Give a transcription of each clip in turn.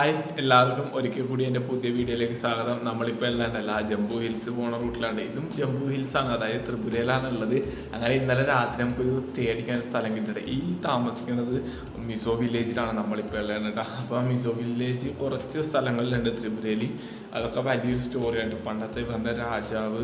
Hi എല്ലാവർക്കും ഒരിക്കൽ കൂടി എന്റെ പുതിയ വീഡിയോയിലേക്ക് സ്വാഗതം. നമ്മളിപ്പോൾ എല്ലാണ്ടല്ല ജംബു ഹിൽസ് പോണ റൂട്ടിലാണ്. ഇതും ജംബു ഹിൽസ് ആണ് അതായത് ത്രിപുരയിലാണ് ഉള്ളത്. അങ്ങനെ ഇന്നലെ രാത്രി നമുക്കൊരു സ്റ്റേ അടിക്കാൻ സ്ഥലം കിട്ടിയിട്ട് ഈ താമസിക്കുന്നത് മിസോ വില്ലേജിലാണ്. നമ്മളിപ്പോൾ ഉള്ളത് കേട്ടോ അപ്പോൾ മിസോ വില്ലേജ് കുറച്ച് സ്ഥലങ്ങളിലുണ്ട് ത്രിപുരയിൽ അതൊക്കെ വലിയൊരു സ്റ്റോറിയായിട്ട് പണ്ടത്തെ ഇവരുടെ രാജാവ്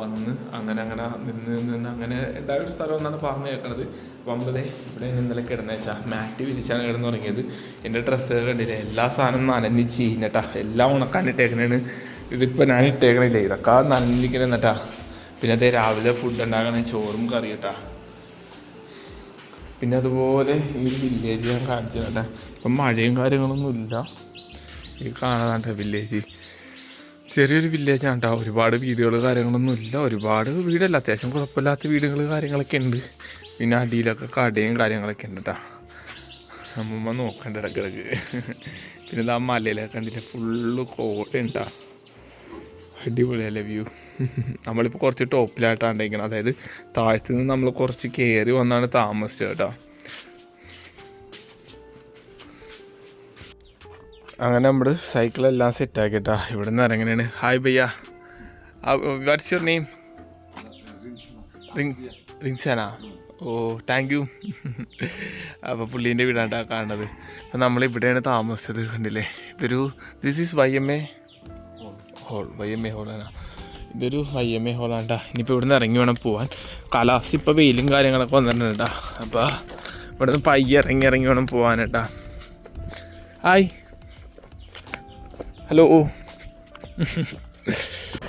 വന്ന് അങ്ങനെ അങ്ങനെ നിന്ന് നിന്ന് അങ്ങനെ ഉണ്ടായ ഒരു സ്ഥലം എന്നാണ് പറഞ്ഞു കേൾക്കണത്. നമ്മളത് ഇവിടെ ഇന്നലെ കിടന്നേച്ചാ മാറ്റ് വിരിച്ചാണ് കിടന്ന് തുടങ്ങിയത് എന്റെ ഡ്രസ്സ് കണ്ടില്ല? എല്ലാ സാധനവും നനഞ്ഞ് ചീഞ്ഞട്ടാ എല്ലാം ഉണക്കാൻ ഇട്ടേക്കണേണ്. ഇതിപ്പോൾ ഞാൻ ഇട്ടേക്കണില്ലേ? ഇതൊക്കെ നനഞ്ഞിരിക്കണെന്നട്ടാ പിന്നെ അതേ രാവിലെ ഫുഡ് ഉണ്ടാക്കണേ ചോറും കറിയട്ടാ. പിന്നെ അതുപോലെ ഈ വില്ലേജ് ഞാൻ കാണിച്ചു കേട്ടാ. ഇപ്പം മഴയും കാര്യങ്ങളൊന്നും ഇല്ല. ഈ കാണാനാട്ടെ വില്ലേജ് ചെറിയൊരു വില്ലേജാണ് കേട്ടോ. ഒരുപാട് വീടുകൾ കാര്യങ്ങളൊന്നും ഇല്ല. ഒരുപാട് വീടല്ല. അത്യാവശ്യം കുഴപ്പമില്ലാത്ത വീടുകൾ കാര്യങ്ങളൊക്കെ ഉണ്ട്. പിന്നെ അടിയിലൊക്കെ കടയും കാര്യങ്ങളൊക്കെ ഉണ്ട് കേട്ടോ അമ്മമ്മ നോക്കണ്ട ഇടക്കിടക്ക്. പിന്നെ ആ മലയിലൊക്കെ കണ്ടില്ല ഫുള്ള് കോട്ടയുണ്ടാ അടിപൊളിയല്ലേ വ്യൂ നമ്മളിപ്പോൾ കുറച്ച് ടോപ്പിലായിട്ടാണ് ഇരിക്കുന്നത് അതായത് താഴത്തു നിന്ന് നമ്മൾ കുറച്ച് കയറി വന്നാണ് താമസിച്ചത് കേട്ടോ. അങ്ങനെ നമ്മൾ സൈക്കിളെല്ലാം സെറ്റ് ആക്കിട്ടാ ഇവിടെ നിന്ന് ഇറങ്ങണേണ്. Hi bhaiya what's your name ring റിങ്സാനാ ഓ താങ്ക് യു അപ്പോൾ പുള്ളീന്റെ വീടാണ്ടാ കാണുന്നത് അപ്പം നമ്മളിവിടെയാണ് താമസിച്ചത് കണ്ടില്ലേ? ഇതൊരു this is Y M A hall Y M A ഹോളാണ് ഇതൊരു വൈ എം എ ഹോളാണ്ടാ ഇനിയിപ്പോൾ ഇവിടുന്ന് ഇറങ്ങി വേണം പോകാൻ കാലാവസ്ഥ ഇപ്പോൾ വെയിലും കാര്യങ്ങളൊക്കെ വന്നിട്ടുണ്ടാ അപ്പോൾ ഇവിടുന്ന് പയ്യ ഇറങ്ങി ഇറങ്ങി വേണം പോവാനേട്ടാ ഹായ് ഹലോ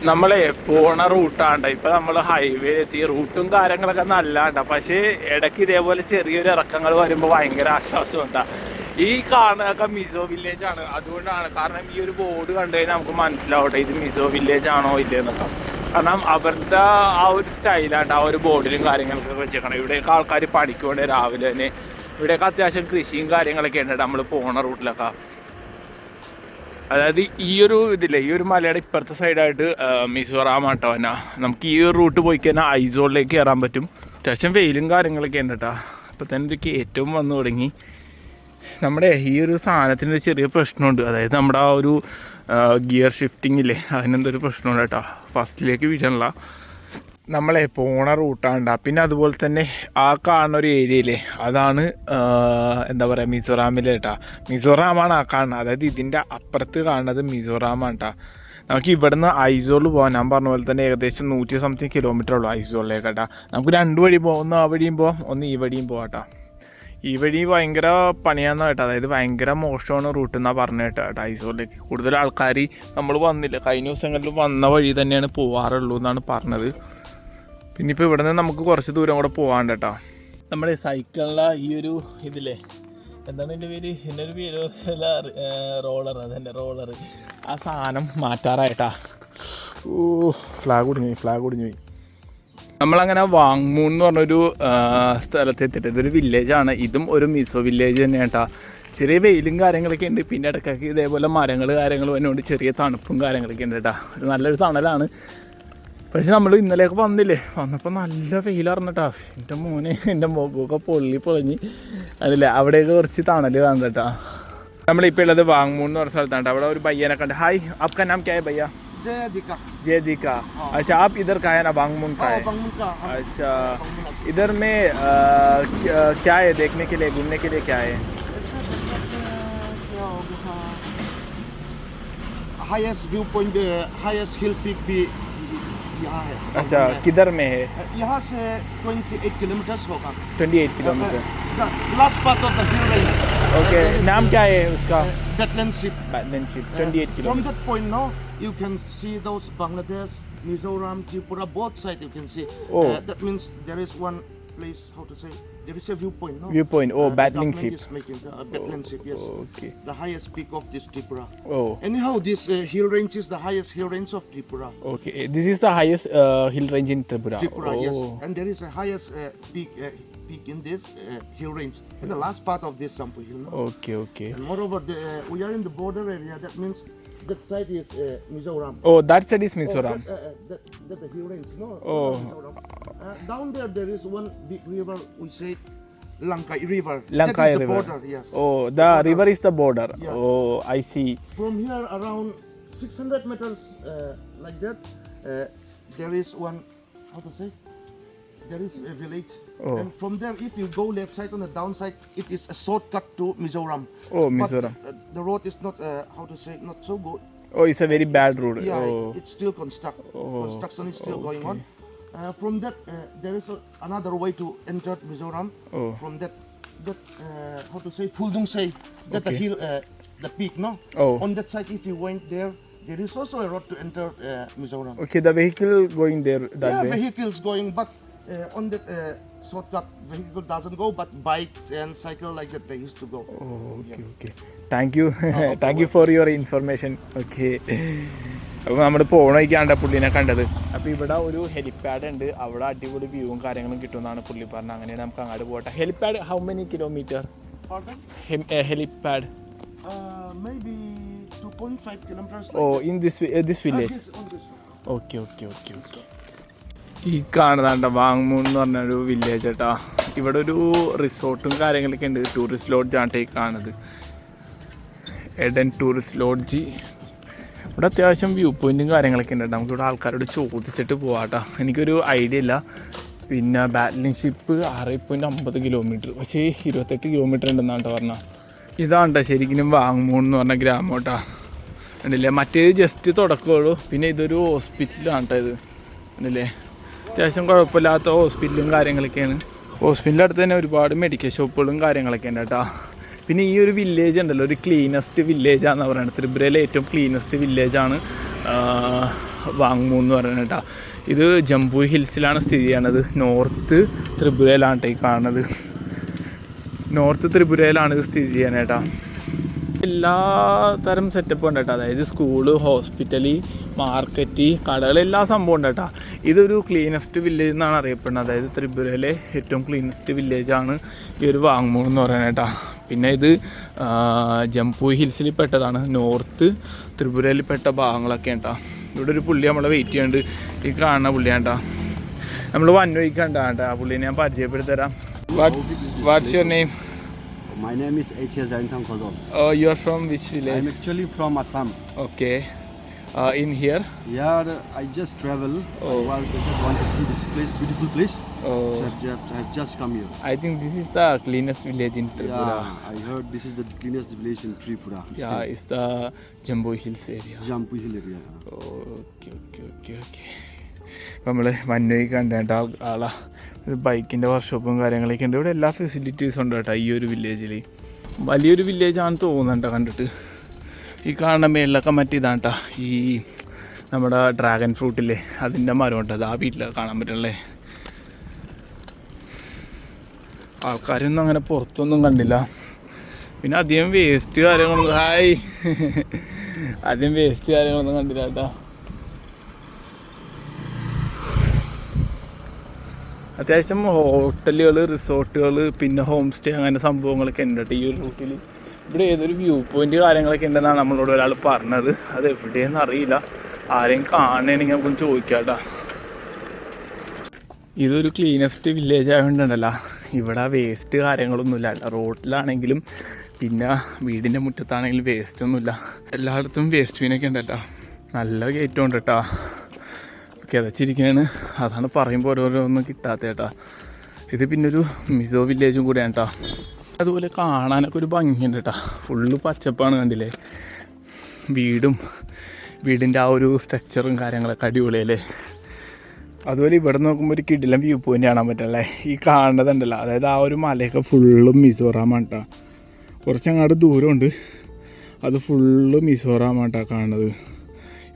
നമ്മളെ പോണ റൂട്ടാണ്ട. ഇപ്പൊ നമ്മൾ ഹൈവേ എത്തി. റൂട്ടും കാര്യങ്ങളൊക്കെ നല്ലാണ്ട. പക്ഷേ ഇടയ്ക്ക് ഇതേപോലെ ചെറിയൊരു ഇറക്കങ്ങൾ വരുമ്പോൾ ഭയങ്കര ആശ്വാസം ഈ കാണുന്നതൊക്കെ മിസോ വില്ലേജ് ആണ്. അതുകൊണ്ടാണ്. കാരണം ഈ ഒരു ബോർഡ് കണ്ടു കഴിഞ്ഞാൽ നമുക്ക് മനസ്സിലാവട്ടെ ഇത് മിസോ വില്ലേജ് ആണോ ഇല്ലേന്നൊക്കെ. കാരണം അവരുടെ ആ ഒരു സ്റ്റൈലാണ്ട് ആ ഒരു ബോർഡിലും കാര്യങ്ങളൊക്കെ വെച്ചേക്കണം. ഇവിടെയൊക്കെ ആൾക്കാർ പഠിക്കുകൊണ്ട് രാവിലെ തന്നെ. ഇവിടെയൊക്കെ അത്യാവശ്യം കൃഷിയും കാര്യങ്ങളൊക്കെ ഉണ്ട് നമ്മൾ പോണ റൂട്ടിലൊക്കെ. അതായത് ഈ ഒരു ഇതില്ലേ ഈ ഒരു മലയുടെ ഇപ്പുറത്തെ സൈഡായിട്ട് മിസോറാം ആട്ടോന. നമുക്ക് ഈ ഒരു റൂട്ട് പോയി കഴിഞ്ഞാൽ ഐസോളിലേക്ക് കയറാൻ പറ്റും. അത്യാവശ്യം വെയിലും കാര്യങ്ങളൊക്കെ ഉണ്ട് കേട്ടോ അപ്പോൾ തന്നെ ഇത് ഏറ്റവും വന്നു തുടങ്ങി. നമ്മുടെ ഈ ഒരു സാധനത്തിന് ഒരു ചെറിയ പ്രശ്നമുണ്ട്. അതായത് നമ്മുടെ ആ ഒരു ഗിയർ ഷിഫ്റ്റിംഗ് ഇല്ലേ അതിനെന്തൊരു പ്രശ്നമുണ്ട് കേട്ടോ ഫസ്റ്റിലേക്ക് വീഴാനുള്ള നമ്മളെ പോണ റൂട്ടാണ്ട പിന്നെ അതുപോലെ തന്നെ ആ കാണുന്ന ഒരു ഏരിയയിലെ അതാണ് എന്താ പറയുക മിസോറാമിലെ കേട്ടാ. മിസോറാമാണ് ആ കാണുന്നത്. അതായത് ഇതിന്റെ അപ്പുറത്ത് കാണുന്നത് മിസോറാമാണ് കേട്ടാ നമുക്ക് ഇവിടുന്ന് ഐസോളിൽ പോകാൻ ഞാൻ പറഞ്ഞ പോലെ തന്നെ ഏകദേശം നൂറ്റി സംതിങ് കിലോമീറ്റർ ഉള്ളൂ ഐസോളിലേക്ക് കേട്ടാ. നമുക്ക് രണ്ട് വഴി പോകാം ഒന്ന് ആ വഴിയും പോവാം. ഒന്ന് ഈ വഴിയും പോകാം കേട്ടാ. ഈ വഴി ഭയങ്കര പണിയാന്ന് കേട്ടോ. അതായത് ഭയങ്കര മോശമാണ് റൂട്ട് എന്നാ പറഞ്ഞ കേട്ടോ കേട്ടോ ഐസോളിലേക്ക് കൂടുതൽ ആൾക്കാർ നമ്മൾ വന്നില്ല. കഴിഞ്ഞ ദിവസങ്ങളിൽ വന്ന വഴി തന്നെയാണ് പോവാറുള്ളൂ എന്നാണ് പറഞ്ഞത്. പിന്നെ ഇപ്പോൾ ഇവിടെ നിന്ന് നമുക്ക് കുറച്ച് ദൂരം കൂടെ പോകാണ്ട് കേട്ടോ നമ്മുടെ സൈക്കിളിലെ ഈ ഒരു ഇതിലെ എന്താണ് എന്റെ പേര്? എന്റെ ഒരു പേര് റോളർ അതെന്റെ റോളർ. ആ സാധനം മാറ്റാറായിട്ടാ. ഓ ഫ്ലാഗ് ഒടിഞ്ഞു പോയി ഫ്ലാഗ് ഒടിഞ്ഞു പോയി നമ്മളങ്ങനെ വാങ്മൂൺ എന്ന് പറഞ്ഞൊരു സ്ഥലത്ത് എത്തിയിട്ട് ഇതൊരു വില്ലേജാണ് ഇതും ഒരു മിസോ വില്ലേജ് തന്നെയാണ് കേട്ടോ ചെറിയ വെയിലും കാര്യങ്ങളൊക്കെ ഉണ്ട്. പിന്നെ ഇടയ്ക്കൊക്കെ ഇതേപോലെ മരങ്ങൾ കാര്യങ്ങൾ വന്നുകൊണ്ട് ചെറിയ തണുപ്പും കാര്യങ്ങളൊക്കെ ഉണ്ട് കേട്ടോ. നല്ലൊരു തണലാണ്. പക്ഷെ നമ്മൾ ഇന്നലെയൊക്കെ വന്നില്ലേ വന്നപ്പോൾ നല്ല വെയിലറിഞ്ഞിട്ടാ എൻ്റെ മോനെ എൻ്റെ മുഖമൊക്കെ പൊള്ളി പൊളിഞ്ഞ് അതില്ല അവിടെയൊക്കെ കുറച്ച് തണൽ കാണുന്നുട്ടാ നമ്മളിപ്പോൾ ഉള്ളത് വാങ്മൂൺ എന്ന് പറഞ്ഞ സ്ഥലത്താണ് അവിടെ ഒരു പയ്യനെ കണ്ട് ഹായ് आपका नाम क्या है भैया जयदिका जयदी का अच्छा आप इधर का है ना बांगमून का है बंगमुन का हम अच्छा इधर में अ, क्या क्या है देखने के लिए घूमने के लिए क्या है highest view point highest hill peak भी यहाँ है। अच्छा किधर में है? यहाँ से 28 किलोमीटर होगा। 28 kilometre last part of the hill range okay नाम क्या है उसका? Betlangshipp Betlangshipp 28 kilometre from that point no you can see those Bangladesh Mizoram Tripura both side you can see that means there is one place, how to say, there is a viewpoint, no? Viewpoint. Oh, uh, battling ship. Is uh, oh, battling ship, yes. Okay. The highest peak of this Tripura. Oh. Anyhow, this uh, hill range is the highest hill range of Tripura. Okay. Eh, this is the highest uh, hill range in Tripura. Tripura, oh. yes. And there is a highest uh, peak. Uh, peak in this uh, hill range, in the last part of this sample, Hill. Okay, okay. And moreover, the, uh, we are in the border area. That means that side is uh, Mizoram. Oh, that side is Mizoram. Oh, that, uh, uh that, that the hill range, no? Oh. Uh, down there, there is one big river. We say Lankai River. Lankai River. Border, yes. Oh, the, the river is the border. Yes. Oh, I see. From here, around 600 meters uh, like that, uh, there is one, how to say, there is a village. Oh. And from there, if you go left side on the downside, it is a shortcut to Mizoram. Oh, But, Mizoram. uh, the road is not, uh, how to say, not so good. Oh, it's a very bad road. Yeah, Oh, it's still construct. Oh, Construction is still going on. Uh, from that, uh, there is a, another way to enter Mizoram. oh. From that, that uh, how to say, Fuldung say, that the hill, uh, the peak, no? Oh. On that side, if you went there, there is also a road to enter uh, Mizoram. Okay, the vehicle going there that yeah, way. vehicles going, but on the uh, shortcut, vehicle doesn't go, but bikes and cycle like that they used to go. Oh, okay, yeah. okay. Thank you thank you for your information okay അപ്പോൾ നമ്മൾ പോകണമൊക്കെയാണ്ട പുള്ളിനെ കണ്ടത് അപ്പോൾ ഇവിടെ ഒരു helipad ഉണ്ട് അവിടെ അടിപൊളി വ്യൂവും കാര്യങ്ങളും കിട്ടുമെന്നാണ് പുള്ളി പറഞ്ഞത് അങ്ങനെ നമുക്ക് അങ്ങോട്ട് പോകട്ടെ helipad how many kilometre Pardon? Helipad Uh, maybe 2.5 kilometers. Oh in this this village. Okay okay okay okay ഈ കാണുന്നതാണ്ട വാങ്മൂൺ എന്ന് പറഞ്ഞൊരു വില്ലേജ് കേട്ടോ ഇവിടെ ഒരു റിസോർട്ടും കാര്യങ്ങളൊക്കെ ഉണ്ട്. ടൂറിസ്റ്റ് ലോഡ്ജാണ് ഈ കാണുന്നത്. എഡൻ ടൂറിസ്റ്റ് ലോഡ്ജ് ഇവിടെ അത്യാവശ്യം വ്യൂ പോയിന്റും കാര്യങ്ങളൊക്കെ ഉണ്ട്. നമുക്ക് നമുക്കിവിടെ ആൾക്കാരോട് ചോദിച്ചിട്ട് പോവാട്ടോ. എനിക്കൊരു ഐഡിയ ഇല്ല. പിന്നെ ബാറ്റ്ലിംഗ് ഷിപ്പ് ആറ് പോയിന്റ് അമ്പത് കിലോമീറ്റർ പക്ഷേ ഇരുപത്തെട്ട് കിലോമീറ്റർ ഉണ്ടെന്നാണ് കേട്ടോ പറഞ്ഞത് ഇതാണ്ട ശരിക്കും വാങ്മൂൺ എന്ന് പറഞ്ഞ ഗ്രാമം കേട്ടോ ഉണ്ടല്ലേ മറ്റേത് ജസ്റ്റ് തുടക്കമുള്ളൂ പിന്നെ ഇതൊരു ഹോസ്പിറ്റലാണ് കേട്ടോ ഇത്. ഉണ്ടല്ലേ അത്യാവശ്യം കുഴപ്പമില്ലാത്ത ഹോസ്പിറ്റലും കാര്യങ്ങളൊക്കെയാണ്. ഹോസ്പിറ്റലിന്റെ അടുത്ത് തന്നെ ഒരുപാട് മെഡിക്കൽ ഷോപ്പുകളും കാര്യങ്ങളൊക്കെ ഉണ്ട് കേട്ടോ. പിന്നെ ഈ ഒരു വില്ലേജ് ഉണ്ടല്ലോ ഒരു ക്ലീനസ്റ്റ് വില്ലേജ് വില്ലേജാന്ന് പറയുന്നത് ത്രിപുരയിലെ ഏറ്റവും ക്ലീനസ്റ്റ് വില്ലേജാണ് വാങ്മൂ എന്ന് പറയുന്നത് കേട്ടോ. ഇത് ജംബു ഹിൽസിലാണ് സ്ഥിതി ചെയ്യണത്. നോർത്ത് ത്രിപുരയിലാണ് കേട്ടോ ഈ കാണുന്നത്. നോർത്ത് ത്രിപുരയിലാണ് ഇത് സ്ഥിതി ചെയ്യാനേട്ടാ എല്ലാ തരം സെറ്റപ്പും ഉണ്ട് കേട്ടോ അതായത് സ്കൂൾ ഹോസ്പിറ്റൽ മാർക്കറ്റ് കടകൾ എല്ലാ സംഭവം ഉണ്ട് കേട്ടോ ഇതൊരു ക്ലീനസ്റ്റ് വില്ലേജ് എന്നാണ് അറിയപ്പെടുന്നത്. അതായത് ത്രിപുരയിലെ ഏറ്റവും ക്ലീനസ്റ്റ് വില്ലേജാണ് ഈ ഒരു വാങ്മൂൾ എന്ന് പറയുന്നത് കേട്ടോ. പിന്നെ ഇത് ജംപൂ ഹിൽസിൽ പെട്ടതാണ്. നോർത്ത് ത്രിപുരയിൽ പെട്ട ഭാഗങ്ങളൊക്കെ കേട്ടോ ഇവിടെ ഒരു പുള്ളി നമ്മളെ വെയിറ്റ് ചെയ്യുന്നുണ്ട് ഈ കാണുന്ന പുള്ളിയാണ്ടാ നമ്മൾ വൻ വഹിക്കണ്ട കേട്ടോ. ആ പുള്ളിനെ ഞാൻ പരിചയപ്പെടുത്തി തരാം what's what's your name My name is H.S. Zaintang Khodol. You are from which I'm village actually from Assam. Okay. Uh, in here. Here I just travel. Oh. I was- I just want to see this place, beautiful place. So Oh, I've just, I've just come here. I think this is the cleanest village in Tripura. Yeah, I heard this is the cleanest village in Tripura. Yeah, it's the Jambu Hills area. Jampu Hill area. Okay okay okay okay അപ്പോൾ നമ്മൾ വന്നോയി കണ്ടേണ്ട ആൾ ആളാ ഒരു ബൈക്കിന്റെ വർക്ക്ഷോപ്പും കാര്യങ്ങളൊക്കെ ഉണ്ട്. ഇവിടെ എല്ലാ ഫെസിലിറ്റീസും ഉണ്ട് കേട്ടോ ഈ ഒരു വില്ലേജിൽ വലിയൊരു വില്ലേജാണെന്ന് തോന്നുന്നുണ്ട് കണ്ടിട്ട്. ഈ കാണുന്ന മേളിലൊക്കെ മറ്റേതാണ് കേട്ടോ ഈ നമ്മുടെ ഡ്രാഗൺ ഫ്രൂട്ടില്ലേ അതിന്റെ മരം ഉണ്ട്. അത് ആ വീട്ടിലൊക്കെ കാണാൻ പറ്റണല്ലേ ആൾക്കാരൊന്നും അങ്ങനെ പുറത്തൊന്നും കണ്ടില്ല. പിന്നെ അധികം വേസ്റ്റ് കാര്യങ്ങളൊന്നും ഹായ് അധികം വേസ്റ്റ് കാര്യങ്ങളൊന്നും കണ്ടില്ല കേട്ടോ. അത്യാവശ്യം ഹോട്ടലുകൾ റിസോർട്ടുകൾ പിന്നെ ഹോം സ്റ്റേ അങ്ങനെ സംഭവങ്ങളൊക്കെ ഉണ്ട് കേട്ടോ ഈ ഒരു റൂട്ടിൽ ഇവിടെ ഏതൊരു വ്യൂ പോയിന്റ് കാര്യങ്ങളൊക്കെ ഉണ്ടെന്നാണ് നമ്മളോട് ഒരാൾ പറഞ്ഞത്. അത് എവിടെയെന്ന് അറിയില്ല. ആരെയും കാണണമെങ്കിൽ നമുക്കൊന്ന് ചോദിക്കാം കേട്ടോ. ഇതൊരു ക്ലീനസ്റ്റ് വില്ലേജ് ആയതുകൊണ്ടുണ്ടല്ലോ ഇവിടെ വേസ്റ്റ് കാര്യങ്ങളൊന്നുമില്ല. റോഡിലാണെങ്കിലും പിന്നെ വീടിന്റെ മുറ്റത്താണെങ്കിലും വേസ്റ്റ് ഒന്നുമില്ല. എല്ലായിടത്തും വേസ്റ്റ് ബീനൊക്കെ ഉണ്ടല്ലോ. നല്ല കയറ്റമുണ്ട് കേട്ടോ. കിതച്ചിരിക്കുകയാണ് അതാണ് പറയുമ്പോൾ ഓരോരോന്നും കിട്ടാത്ത കേട്ടാ. ഇത് പിന്നെ ഒരു മിസോ വില്ലേജും കൂടെയാണ് കേട്ടോ അതുപോലെ കാണാനൊക്കെ ഒരു ഭംഗിയുണ്ട് കേട്ടോ. ഫുള്ള് പച്ചപ്പാണ് കണ്ടില്ലേ? വീടും വീടിന്റെ ആ ഒരു സ്ട്രക്ചറും കാര്യങ്ങളൊക്കെ അടിപൊളിയല്ലേ? അതുപോലെ ഇവിടെ നോക്കുമ്പോൾ ഒരു കിടിലം വ്യൂ പോയിന്റ് കാണാൻ പറ്റല്ലേ ഈ കാണുന്നതുണ്ടല്ലോ. അതായത് ആ ഒരു മലയൊക്കെ ഫുള്ളും മിസോറാമാണ് കേട്ടോ. കുറച്ചങ്ങാട് ദൂരമുണ്ട്. അത് ഫുള്ള് മിസോറാമാണ് കേട്ടോ കാണുന്നത്.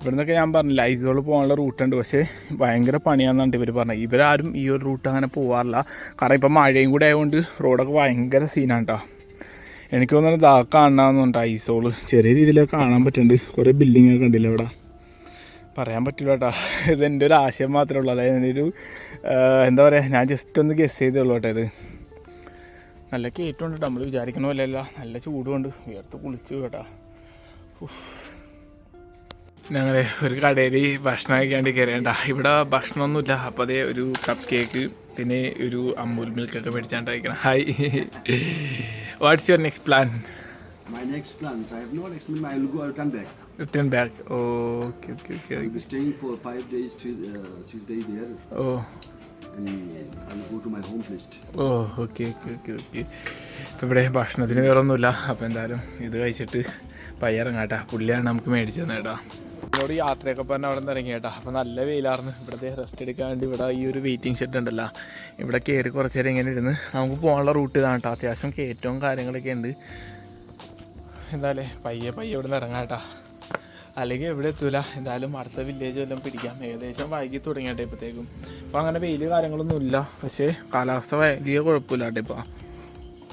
ഇവിടെ നിന്നൊക്കെ ഞാൻ പറഞ്ഞില്ല ഐസോൾ പോകാനുള്ള റൂട്ടുണ്ട് പക്ഷേ ഭയങ്കര പണിയാണെന്നാണ് ഇവർ പറഞ്ഞത്. ഇവരാരും ഈ ഒരു റൂട്ട് അങ്ങനെ പോകാറില്ല കാരണം ഇപ്പം മഴയും കൂടെ ആയതുകൊണ്ട് റോഡൊക്കെ ഭയങ്കര സീനാണ് കേട്ടോ എനിക്ക് തോന്നുന്നത് ദാ കാണാമെന്നുണ്ട് ഐസോൾ. ചെറിയ രീതിയിലൊക്കെ കാണാൻ പറ്റുന്നുണ്ട്. കുറേ ബിൽഡിംഗ് ഒക്കെ ഉണ്ടല്ലോ ഇവിടെ പറയാൻ പറ്റില്ല കേട്ടോ ഇതെന്റെ ഒരു ആശയം മാത്രമേ ഉള്ളൂ. അതായത് എന്റെ ഒരു എന്താ പറയുക ഞാൻ ജസ്റ്റ് ഒന്ന് ഗസ് ചെയ്തേ ഉള്ളൂ കേട്ടോ ഇത്. നല്ല കയറ്റമുണ്ട് കേട്ടോ. നമ്മൾ വിചാരിക്കണ പോലെയല്ല. നല്ല ചൂടുമുണ്ട് ഉയർത്ത് കുളിച്ചു കേട്ടോ. ഞങ്ങൾ ഒരു കടയിൽ ഭക്ഷണം കഴിക്കാണ്ട് കയറിയണ്ട ഇവിടെ ഭക്ഷണമൊന്നുമില്ല. അപ്പോൾ അതേ ഒരു കപ്പ് കേക്ക് പിന്നെ ഒരു അമൂൽ മിൽക്കൊക്കെ മേടിച്ചാണ്ട് കഴിക്കണം. Hi what's your next plan My next plans, I have no next plan. I will go. I will come back. Return back okay okay, okay I will be staying for five days, three, uh, six days there, oh and I will go to my home place. okay, okay, okay, okay. ഇപ്പം ഇവിടെ ഭക്ഷണത്തിന് വേറെ ഒന്നുമില്ല അപ്പോൾ എന്തായാലും ഇത് കഴിച്ചിട്ട് പയ്യറങ്ങാട്ടാ പുള്ളിയാണ് നമുക്ക് മേടിച്ചു തന്നേട്ടാ. എന്നോട് യാത്രയൊക്കെ പറഞ്ഞ് അവിടെ നിന്ന് ഇറങ്ങി കേട്ടോ അപ്പോൾ നല്ല വെയിലായിരുന്നു ഇവിടുത്തെ റെസ്റ്റ് എടുക്കാൻ വേണ്ടി ഇവിടെ ഈ ഒരു വെയിറ്റിംഗ് ഷെഡ് ഉണ്ടല്ലോ. ഇവിടെ കയറി കുറച്ച് നേരം ഇങ്ങനെ ഇരുന്ന് നമുക്ക് പോകാനുള്ള റൂട്ട് ഇതാണ് കേട്ടോ. അത്യാവശ്യം കയറ്റവും കാര്യങ്ങളൊക്കെ ഉണ്ട്. എന്തായാലും പയ്യെ പയ്യെ ഇവിടെ നിന്ന് ഇറങ്ങാം കേട്ടോ. അല്ലെങ്കിൽ എവിടെ എത്തൂല. എന്തായാലും അടുത്ത വില്ലേജ് വല്ലതും പിടിക്കാം. ഏകദേശം വൈകി തുടങ്ങിയാട്ടെ ഇപ്പോഴത്തേക്കും അപ്പോൾ അങ്ങനെ വെയിൽ കാര്യങ്ങളൊന്നുമില്ല പക്ഷേ കാലാവസ്ഥ വലിയ കുഴപ്പമില്ല കേട്ടോ ഇപ്പോൾ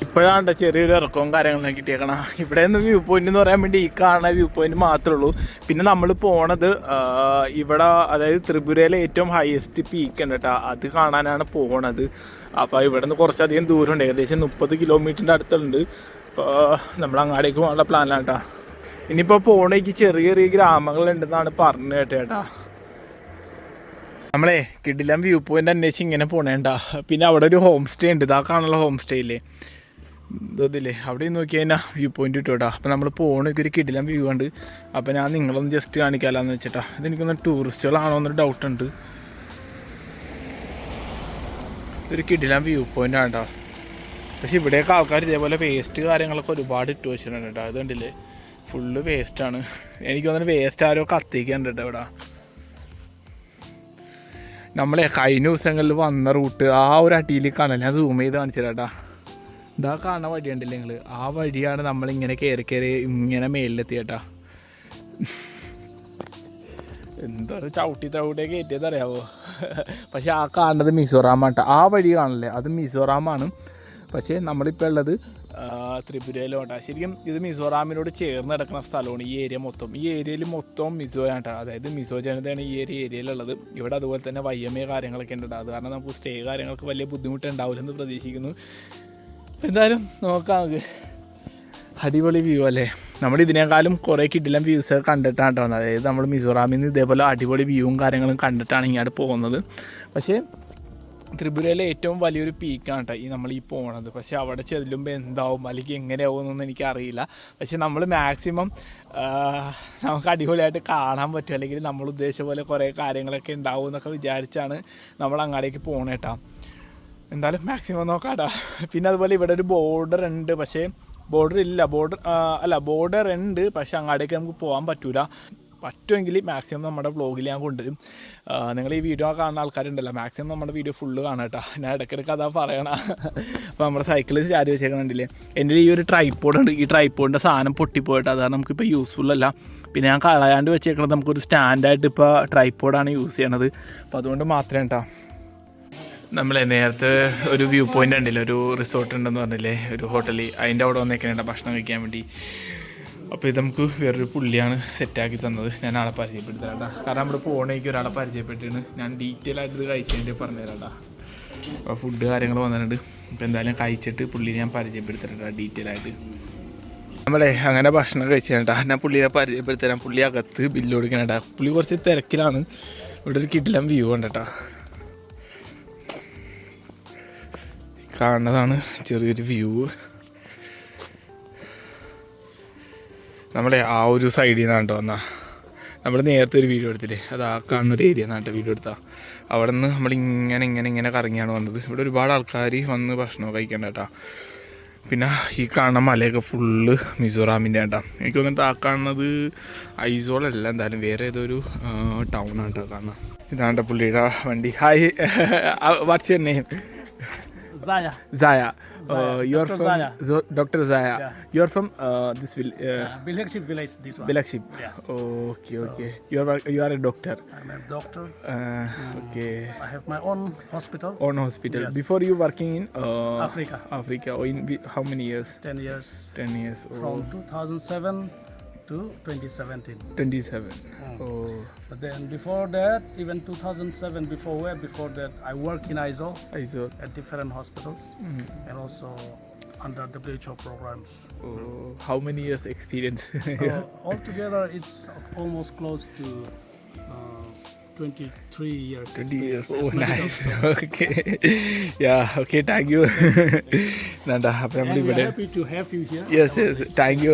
ഇപ്പോഴാണ് ചെറിയൊരു ഇറക്കവും കാര്യങ്ങളൊക്കെ കിട്ടിയേക്കണം ഇവിടെ നിന്ന് വ്യൂ പോയിന്റ് എന്ന് പറയാൻ വേണ്ടി ഈ കാണുന്ന വ്യൂ പോയിന്റ് മാത്രമേ ഉള്ളൂ. പിന്നെ നമ്മൾ പോണത് ഇവിടെ അതായത് ത്രിപുരയിലെ ഏറ്റവും ഹയസ്റ്റ് പീക്ക് ഉണ്ട് കേട്ടോ അത് കാണാനാണ് പോണത്. അപ്പോൾ ഇവിടെ നിന്ന് കുറച്ചധികം ദൂരമുണ്ട്. ഏകദേശം മുപ്പത് കിലോമീറ്ററിന്റെ അടുത്തുണ്ട്. നമ്മൾ അങ്ങാടേക്ക് പോകാനുള്ള പ്ലാനാണ് കേട്ടോ ഇനിയിപ്പോൾ പോണേക്ക് ചെറിയ ചെറിയ ഗ്രാമങ്ങളുണ്ടെന്നാണ് പറഞ്ഞു കേട്ടോ ചേട്ടാ നമ്മളെ കിഡിലം വ്യൂ പോയിന്റ് അന്വേഷിച്ച് ഇങ്ങനെ പോണേണ്ട. പിന്നെ അവിടെ ഒരു ഹോം സ്റ്റേ ഉണ്ട്. ഇതാ കാണുള്ള ഹോം സ്റ്റേ ഇല്ലേ ഇതില്ലേ? അവിടെ നോക്കി കഴിഞ്ഞാൽ വ്യൂ പോയിന്റ് കേട്ടോ അപ്പോൾ നമ്മൾ പോകണമെങ്കിൽ ഒരു കിടിലം വ്യൂ ഉണ്ട് അപ്പോൾ ഞാൻ നിങ്ങളൊന്ന് ജസ്റ്റ് കാണിക്കാമെന്ന് വെച്ചിട്ടാ. ഇതെനിക്കൊന്ന് ടൂറിസ്റ്റുകളാണോ എന്നൊരു ഡൗട്ട് ഉണ്ട്. ഒരു കിടിലം വ്യൂ പോയിന്റ് ആണ് കേട്ടോ പക്ഷെ ഇവിടെയൊക്കെ ആൾക്കാർ ഇതേപോലെ വേസ്റ്റ് കാര്യങ്ങളൊക്കെ ഒരുപാട് ഇട്ട് വെച്ചിട്ടുണ്ട് കേട്ടോ അത് കണ്ടില്ലേ ഫുള്ള് വേസ്റ്റാണ് എനിക്ക് തോന്നുന്നു വേസ്റ്റ് ആരോ കത്തിക്കുന്നുണ്ട് കേട്ടോ ഇവിടെ. നമ്മളെ കഴിഞ്ഞ ദിവസങ്ങളിൽ വന്ന റൂട്ട് ആ ഒരു അടിയിൽ കാണാൻ ഞാൻ സൂം ചെയ്ത് കാണിച്ചു തരാട്ടാ ഇതാ കാണുന്ന വഴി ഉണ്ടല്ലേ നിങ്ങൾ ആ വഴിയാണ് നമ്മളിങ്ങനെ കയറി കയറി ഇങ്ങനെ മേലിലെത്തിയേട്ടാ. എന്താ ചവിട്ടി ചവിട്ടിയെ കയറ്റിയത് അറിയാവോ? പക്ഷെ ആ കാണുന്നത് മിസോറാമാട്ടോ. ആ വഴി കാണില്ലേ? അത് മിസോറാമാണ്. പക്ഷേ നമ്മളിപ്പോൾ ഉള്ളത് ത്രിപുരയിലോട്ടാ. ശരിക്കും ഇത് മിസോറാമിനോട് ചേർന്ന് കിടക്കുന്ന സ്ഥലമാണ് ഈ ഏരിയ മൊത്തം. ഈ ഏരിയയിൽ മൊത്തം മിസോ ആട്ടോ അതായത് മിസോ ജനതയാണ് ഈ ഒരു ഏരിയയിലുള്ളത്. ഇവിടെ അതുപോലെ തന്നെ വയ്യമേ കാര്യങ്ങളൊക്കെ ഉണ്ട് അത് കാരണം നമുക്ക് സ്റ്റേ കാര്യങ്ങൾക്ക് വലിയ ബുദ്ധിമുട്ടുണ്ടാവില്ലെന്ന് പ്രതീക്ഷിക്കുന്നു. എന്തായാലും നോക്കാം നമുക്ക്. അടിപൊളി വ്യൂ അല്ലേ? നമ്മൾ ഇതിനേക്കാളും കുറേ കിടിലം വ്യൂസ് കണ്ടിട്ടാണ് കേട്ടോ അതായത് നമ്മൾ മിസോറാമിൽ നിന്ന് ഇതേപോലെ അടിപൊളി വ്യൂവും കാര്യങ്ങളും കണ്ടിട്ടാണ് ഇങ്ങോട്ട് പോകുന്നത്. പക്ഷേ ത്രിപുരയിലെ ഏറ്റവും വലിയൊരു പീക്കാണ് കേട്ടോ ഈ നമ്മൾ ഈ പോണത്. പക്ഷേ അവിടെ ചെല്ലുമ്പോൾ എന്താവും? അല്ലെങ്കിൽ എങ്ങനെയാവും എന്നൊന്നും എനിക്കറിയില്ല. പക്ഷേ നമ്മൾ മാക്സിമം നമുക്ക് അടിപൊളിയായിട്ട് കാണാൻ പറ്റും. അല്ലെങ്കിൽ നമ്മൾ ഉദ്ദേശിച്ച പോലെ കുറേ കാര്യങ്ങളൊക്കെ ഉണ്ടാവും എന്നൊക്കെ വിചാരിച്ചാണ് നമ്മൾ അങ്ങാടേക്ക് പോണേട്ടാ എന്തായാലും മാക്സിമം നോക്കാടാ പിന്നെ അതുപോലെ ഇവിടെ ഒരു ബോർഡർ ഉണ്ട് പക്ഷേ ബോർഡർ ഇല്ല. ബോർഡർ അല്ല ബോർഡർ ഉണ്ട് പക്ഷെ അങ്ങാടേക്ക് നമുക്ക് പോകാൻ പറ്റൂല. പറ്റുമെങ്കിൽ മാക്സിമം നമ്മുടെ വ്ളോഗിൽ ഞാൻ കൊണ്ടുവരും. നിങ്ങൾ ഈ വീഡിയോ കാണുന്ന ആൾക്കാരുണ്ടല്ലോ മാക്സിമം നമ്മുടെ വീഡിയോ ഫുള്ള് കാണാം കേട്ടോ ഞാൻ ഇടയ്ക്കിടയ്ക്ക് അതാ പറയണ. അപ്പോൾ നമ്മുടെ സൈക്കിൾ ചാരി വെച്ചേക്കുന്നുണ്ടല്ലേ എന്റെ ഈ ഒരു ട്രൈപ്പോഡ് ഉണ്ട്. ഈ ട്രൈപ്പോഡിന്റെ സാധനം പൊട്ടിപ്പോയിട്ട് അതാണ് നമുക്കിപ്പോൾ യൂസ്ഫുൾ അല്ല. പിന്നെ ഞാൻ കളയാണ്ട് വെച്ചേക്കുന്നത് നമുക്കൊരു സ്റ്റാൻഡായിട്ട് ഇപ്പോൾ ട്രൈപ്പോഡാണ് യൂസ് ചെയ്യണത്. അപ്പോൾ അതുകൊണ്ട് മാത്രമേ കേട്ടോ നമ്മളെ നേരത്തെ ഒരു വ്യൂ പോയിന്റ് ഉണ്ടല്ലോ ഒരു റിസോർട്ട് ഉണ്ടെന്ന് പറഞ്ഞില്ലേ? ഒരു ഹോട്ടലിൽ അതിന്റെ അവിടെ വന്നേക്കാനുണ്ട് ഭക്ഷണം കഴിക്കാൻ വേണ്ടി. അപ്പോൾ ഇത് നമുക്ക് വേറൊരു പുള്ളിയാണ് സെറ്റാക്കി തന്നത്. ഞാൻ ആളെ പരിചയപ്പെടുത്തരാട്ടാ കാരണം നമ്മുടെ പോണേക്ക് ഒരാളെ പരിചയപ്പെട്ടിട്ട് ഞാൻ ഡീറ്റെയിൽ ആയിട്ട് ഇത് കഴിച്ചതിന്റെ പറഞ്ഞുതരാട്ടാ. അപ്പോൾ ഫുഡ് കാര്യങ്ങൾ വന്നിട്ടുണ്ട്. അപ്പോൾ എന്തായാലും കഴിച്ചിട്ട് പുള്ളിനെ ഞാൻ പരിചയപ്പെടുത്തരാട്ടാ ഡീറ്റെയിൽ ആയിട്ട്. നമ്മളെ അങ്ങനെ ഭക്ഷണം കഴിച്ചേട്ടാ ഞാൻ പുള്ളിനെ പരിചയപ്പെടുത്തരാം പുള്ളി അകത്ത് ബില്ല് കൊടുക്കണേട്ടാ. പുള്ളി കുറച്ച് തിരക്കിലാണ്. ഇവിടെ ഒരു കിടിലം വ്യൂ ഉണ്ട് ഉണ്ടട്ടാ കാണുന്നതാണ് ചെറിയൊരു വ്യൂ നമ്മളെ ആ ഒരു സൈഡിൽ നിന്നാണ് കേട്ടോ വന്നാ. നമ്മൾ നേരത്തെ ഒരു വീഡിയോ എടുത്തില്ലേ? അത് ആ കാണുന്ന ഒരു ഏരിയ നിന്നാണ് വീഡിയോ എടുത്താൽ അവിടെ നിന്ന് നമ്മൾ ഇങ്ങനെ ഇങ്ങനെ ഇങ്ങനെ കറങ്ങിയാണ് വന്നത്. ഇവിടെ ഒരുപാട് ആൾക്കാർ വന്ന് ഭക്ഷണം കഴിക്കേണ്ട കേട്ടോ. പിന്നെ ഈ കാണുന്ന മലയൊക്കെ ഫുള്ള് മിസോറാമിന്റെ കേട്ടോ എനിക്ക് തോന്നിട്ട് ആ കാണുന്നത് ഐസോൾ അല്ല എന്തായാലും വേറെ ഏതോ ഒരു ടൗൺ ആണ് കേട്ടോ കാണുന്നത് ഇതാണ്ട പുള്ളിയുടെ വണ്ടി. Hi what's your name Zaya. Zaya. Uh, you're Dr. from Zaya. Zo- Dr. Zaya. Yeah. You're from uh, this will uh, Uh, Bilhakship village, this one. Bilakship. Yes. Okay, okay. You are you are a doctor. I'm a doctor. Uh, okay. I have my own hospital. On hospital. Yes. Before you working in uh, Africa. Africa. Oh, in wi- how many years? 10 years. Ten years. Oh, From 2007 to 2017. twenty-seven. Mm. Oh, But then before that, even 2007, before where, before that, I work in ISO ISO. at different hospitals Mm. and also under WHO programs. Oh, how many years experience? So altogether, it's almost close to uh, 23 years. 20 years. Oh, nice. okay. Yeah, okay, thank you. എന്താ അപ്പം നമ്മളിവിടെ happy to have you here. Yes yes thank you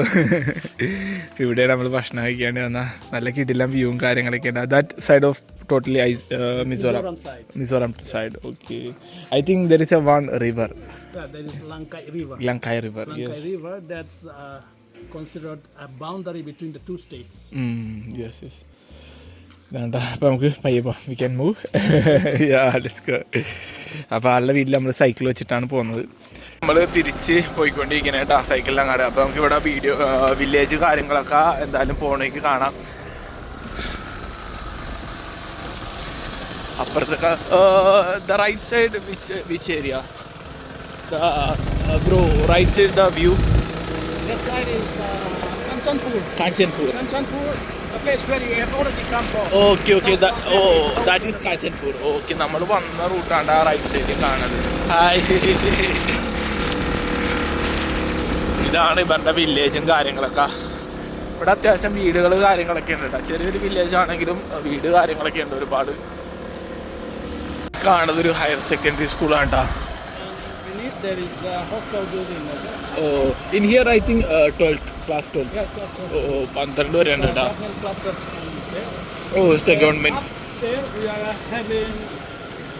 ഇപ്പം ഇവിടെ നമ്മൾ ഭക്ഷണം കഴിക്കാണ്ട് വന്ന നല്ല കിടിലം വ്യൂവും കാര്യങ്ങളൊക്കെ ഉണ്ട് that side of totally I Mizoram Mizoram side. Mizoram side. Okay. I think there is a one river. Yeah, there is Lankai River. Lankai River. Lankai yes River, that's uh, considered a boundary between the two states. yes yes വേണ്ട. അപ്പം നമുക്ക് പയ്യെ പോവാം we can move yeah let's go അപ്പോൾ ആളുടെ വീട്ടിൽ നമ്മൾ cycle വെച്ചിട്ടാണ് പോകുന്നത്. നമ്മൾ തിരിച്ച് പോയിക്കൊണ്ടിരിക്കുന്നത് കേട്ടോ സൈക്കിളിൽ അങ്ങാട്. അപ്പോൾ നമുക്ക് ഇവിടെ വീഡിയോ വില്ലേജ് കാര്യങ്ങളൊക്കെ എന്തായാലും പോണേക്ക് കാണാം. അപ്പുറത്തൊക്കെ the right side which which area bro right side the view Kanchanpur. Kanchanpur Kanchanpur, a place where you have already come from. Okay okay oh that is Kanchanpur okay നമ്മൾ വന്ന റൂട്ടാണ് ആ right സൈഡിൽ കാണുന്നത്. ഹായ് ഇതാണ് ഇവരുടെ വില്ലേജും കാര്യങ്ങളൊക്കെ. ഇവിടെ അത്യാവശ്യം വീടുകൾ കാര്യങ്ങളൊക്കെ ഉണ്ട് കേട്ടോ ചെറിയൊരു വില്ലേജ് ആണെങ്കിലും വീട് കാര്യങ്ങളൊക്കെ ഉണ്ട് ഒരുപാട്. കാണുന്നത് ഒരു ഹയർ സെക്കൻഡറി സ്കൂളാണ് കേട്ടോ there is the hostel building. Okay? Oh, in here I think uh, 12th, class 12th. Yeah, class 12th. Oh, oh and Rada. Oh, it's the uh, government. Up there we are having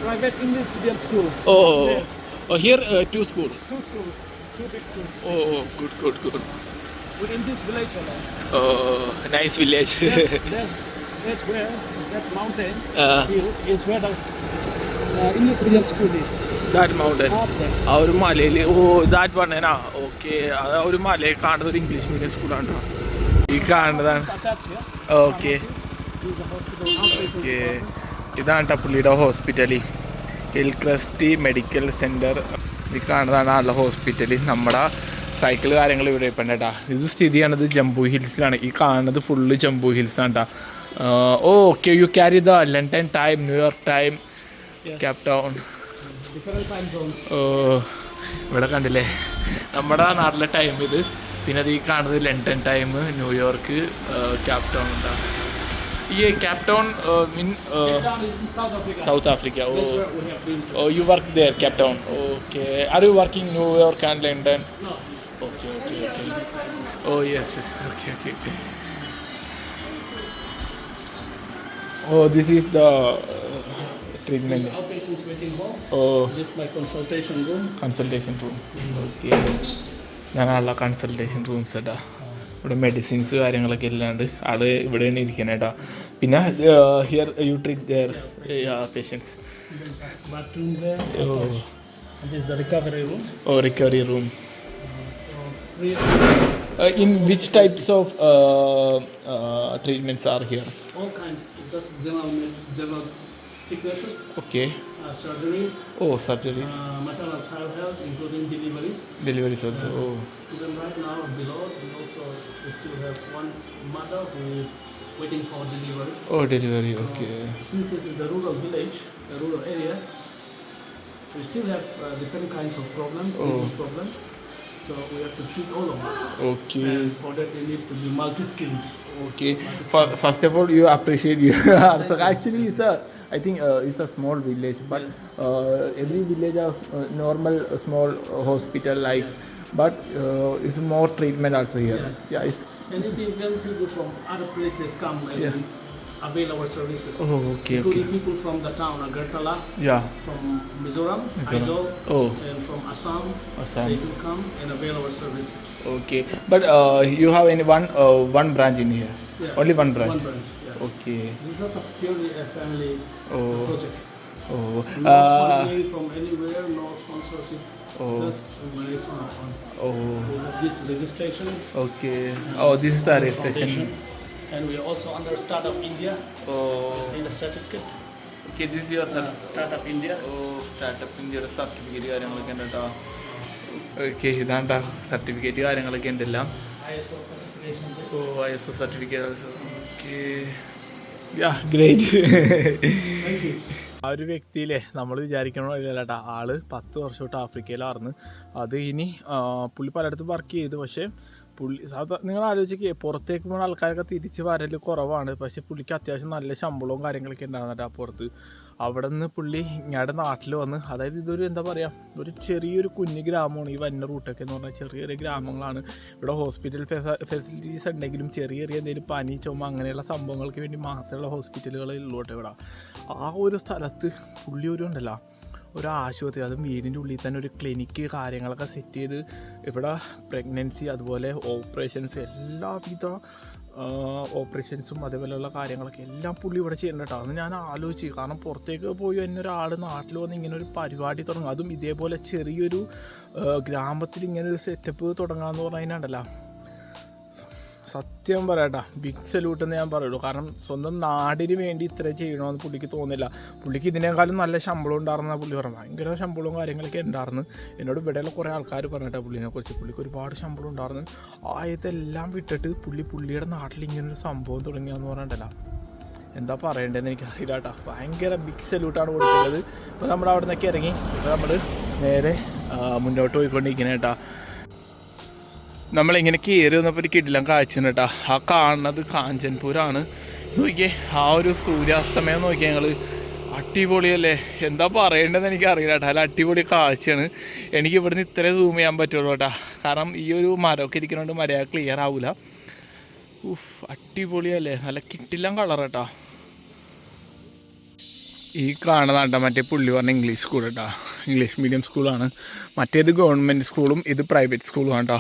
private English medium school. Oh oh, oh, oh here uh, two schools. Two schools, two big schools. Oh, good, good, good, good. Within this village. Oh, nice village. that's, that's, that's where, that mountain uh. hill is where the uh, English medium school is. That mountain. ആ ഒരു മലയിൽ ഓ that വണ്ണേനാ okay അത് ആ ഒരു മലയിൽ കാണുന്നത് ഒരു English medium സ്കൂളാണ് ഈ കാണുന്നതാണ്. ഓക്കെ. ഇതാണ് ടപ്പുള്ളിയുടെ പുള്ളിയുടെ hospital hill Christy medical centre ഇത് കാണുന്നതാണ് ആളുടെ ഹോസ്പിറ്റൽ നമ്മുടെ സൈക്കിൾ കാര്യങ്ങൾ ഇവിടെ ഇപ്പം കേട്ടാ ഇത് സ്ഥിതി ചെയ്യണത് ജംബു ഹിൽസിലാണ്. ഈ കാണുന്നത് ഫുള്ള് ജംബു ഹിൽസാണ് കേട്ടോ okay you carry the London time New York time Cape Town Different time zones. Oh ഇവിടെ കണ്ടില്ലേ? നമ്മുടെ നാട്ടിലെ ടൈം ഇത്. പിന്നെ അത് ഈ കാണുന്നത് London time New York Cape Town ഉണ്ടാവും ഈ Cape Town mean. South Africa oh. Oh you work there Cape Town okay are you working New York and London. Okay okay okay oh yes yes okay okay oh this is the treatment Outpatients waiting hall. Oh. This is my consultation room. Consultation room okay ഞങ്ങളുള്ള consultation rooms കേട്ടാ ഇവിടെ medicines കാര്യങ്ങളൊക്കെ ഇല്ലാണ്ട് ആൾ ഇവിടെയാണ് ഇരിക്കുന്നത് കേട്ടോ പിന്നെ here you treat their patients bathroom there. Oh And this is the recovery room. Oh recovery room which in which types of treatments are here all kinds, just general, med- general sicknesses, okay uh, Uh, surgery. Oh, surgeries. Uh, maternal child health, including deliveries. Deliveries also. oh. Even right now, below, we also we still have one mother who is waiting for delivery. Oh, delivery. So, okay. Since this is a rural village, a rural area, we still have uh, different kinds of problems, oh. business problems. So we have to treat all of them. Okay. And for that, they need to be multi-skilled. Okay. Multi-skilled. First of all, you appreciate you. so actually, it's a I think uh, it's a small village, but yes. uh, every village has a normal uh, small hospital like. Yes. But uh, it's more treatment also here. Yeah, yeah it's. And it's, when people from other places come and yeah avail our services. Oh, okay, okay. Including people from the town, Agartala, Yeah. from Mizoram, Mizoram. Aizawl, Oh, and from Assam. Assam. They do come and avail our services. Okay. But uh, you have any one uh, one branch in here? Yeah. Only one branch. One branch. Yeah. Okay. This is a purely a family Oh. project. Oh. No Uh, funding from anywhere, no sponsorship. Oh. Just managed on our own. oh. This registration. Okay. Oh, this is the registration. And we are also under Startup India. Oh. You see the certificate? Okay. This is your Uh, Startup India. Oh startup ഇന്ത്യയുടെ certificate കാര്യങ്ങളൊക്കെ ഉണ്ട് കേട്ടോ okay ഇതാണ്ട certificate കാര്യങ്ങളൊക്കെ ISO certification. Oh I S O certificate okay yeah great. ആ ഒരു വ്യക്തിയിലെ നമ്മൾ വിചാരിക്കണോ ഇല്ലട്ടാ ആൾ പത്ത് വർഷം തൊട്ട് ആഫ്രിക്കയിലായിരുന്നു അത് ഇനി പുള്ളി പലയിടത്തും വർക്ക് ചെയ്തു പക്ഷേ പുള്ളി സാധാ നിങ്ങൾ ആലോചിക്കുക പുറത്തേക്ക് പോകുന്ന ആൾക്കാരൊക്കെ തിരിച്ച് വരൽ കുറവാണ്. പക്ഷേ പുള്ളിക്ക് അത്യാവശ്യം നല്ല ശമ്പളവും കാര്യങ്ങളൊക്കെ ഉണ്ടാകുന്നുണ്ട് ആ പുറത്ത്. അവിടെ നിന്ന് പുള്ളി ഞങ്ങളുടെ നാട്ടിൽ വന്ന് അതായത് ഇതൊരു എന്താ പറയുക ഒരു ചെറിയൊരു കുഞ്ഞു ഗ്രാമമാണ്. ഈ വന്ന റൂട്ടൊക്കെ എന്ന് പറഞ്ഞാൽ ചെറിയ ചെറിയ ഗ്രാമങ്ങളാണ്. ഇവിടെ ഹോസ്പിറ്റൽ ഫെസിലിറ്റീസ് ഉണ്ടെങ്കിലും ചെറിയ ചെറിയ എന്തെങ്കിലും പനി ചുമ അങ്ങനെയുള്ള സംഭവങ്ങൾക്ക് വേണ്ടി മാത്രമുള്ള ഹോസ്പിറ്റലുകളേ ഉള്ളൂ ഇവിടെ. ആ ഒരു സ്ഥലത്ത് പുള്ളി ഒരു ഉണ്ടല്ലോ ഒരു ആശുപത്രി അതും വീടിന്റെ ഉള്ളിൽ തന്നെ ഒരു ക്ലിനിക്ക് കാര്യങ്ങളൊക്കെ സെറ്റ് ചെയ്ത് ഇവിടെ പ്രഗ്നൻസി അതുപോലെ ഓപ്പറേഷൻസ് എല്ലാവിധ ഓപ്പറേഷൻസും അതേപോലെയുള്ള കാര്യങ്ങളൊക്കെ എല്ലാം പുള്ളി ഇവിടെ ചെയ്യുന്നുണ്ട് കേട്ടോ. ഞാൻ ആലോചിച്ചു കാരണം പുറത്തേക്ക് പോയി എന്നെ ഒരാൾ നാട്ടിൽ വന്ന് ഇങ്ങനെ ഒരു പരിപാടി തുടങ്ങും. അതും ഇതേപോലെ ചെറിയൊരു ഗ്രാമത്തിൽ ഇങ്ങനെ ഒരു സെറ്റപ്പ് തുടങ്ങാമെന്ന് പറഞ്ഞതിനുണ്ടല്ലോ സത്യം പറയട്ടാ. ബിഗ് സല്യൂട്ട് എന്ന് ഞാൻ പറയുള്ളൂ. കാരണം സ്വന്തം നാടിന് വേണ്ടി ഇത്ര ചെയ്യണമെന്ന് പുള്ളിക്ക് തോന്നില്ല. പുള്ളിക്ക് ഇതിനേക്കാളും നല്ല ശമ്പളം ഉണ്ടായിരുന്ന പുള്ളി പറഞ്ഞു ഭയങ്കര ശമ്പളവും കാര്യങ്ങളൊക്കെ ഉണ്ടായിരുന്നു എന്നോട് ഇവിടെയുള്ള കുറേ ആൾക്കാർ പറഞ്ഞിട്ടാണ് പുള്ളിനെ കുറിച്ച്. പുള്ളിക്ക് ഒരുപാട് ശമ്പളം ഉണ്ടായിരുന്നു ആയതെല്ലാം വിട്ടിട്ട് പുള്ളി പുള്ളിയുടെ നാട്ടിൽ ഇങ്ങനൊരു സംഭവം തുടങ്ങിയെന്ന് പറഞ്ഞിട്ടല്ല. എന്താ പറയേണ്ടതെന്ന് എനിക്ക് അറിയില്ല കേട്ടോ ഭയങ്കര ബിഗ് സല്യൂട്ടാണ് കൊടുക്കേണ്ടത് ഇപ്പോൾ നമ്മൾ അവിടെ നിന്നൊക്കെ ഇറങ്ങി. ഇപ്പോൾ നമ്മൾ നേരെ മുന്നോട്ട് പോയിക്കൊണ്ടിരിക്കുന്നത് കേട്ടോ നമ്മളിങ്ങനെ കയറി വന്നപ്പോൾ ഒരു കിടിലം കാഴ്ച കേട്ടോ. ആ കാണുന്നത് കാഞ്ചൻപൂരാണ്. നോക്കിയേ ആ ഒരു സൂര്യാസ്തമയം നോക്കിയാൽ ഞങ്ങൾ അടിപൊളിയല്ലേ? എന്താ പറയേണ്ടതെന്ന് എനിക്ക് അറിയില്ല കേട്ടോ. അല്ല അടിപൊളി കാഴ്ചയാണ്. എനിക്ക് ഇവിടുന്ന് ഇത്രേ സൂം ചെയ്യാൻ പറ്റുള്ളൂ കേട്ടോ. കാരണം ഈ ഒരു മരമൊക്കെ ഇരിക്കുന്നതുകൊണ്ട് മരയാ ക്ലിയർ ആവില്ല ഉഫ് അടിപൊളിയല്ലേ? നല്ല കിട്ടില്ല കളർ കേട്ടോ. ഈ കാണുന്നതാണ്ട മറ്റേ പുള്ളി പറഞ്ഞ ഇംഗ്ലീഷ് സ്കൂൾ കേട്ടോ. ഇംഗ്ലീഷ് മീഡിയം സ്കൂളാണ് മറ്റേത് ഗവൺമെന്റ് സ്കൂളും ഇത് പ്രൈവറ്റ് സ്കൂളും കേട്ടോ.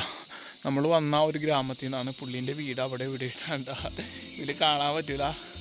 നമ്മൾ വന്ന ഒരു ഗ്രാമത്തിൽ നിന്നാണ് പുള്ളീന്റെ വീട്. അവിടെ ഇവിടെ. ഇടാണ്ട ഇതിൽ കാണാൻ പറ്റൂല.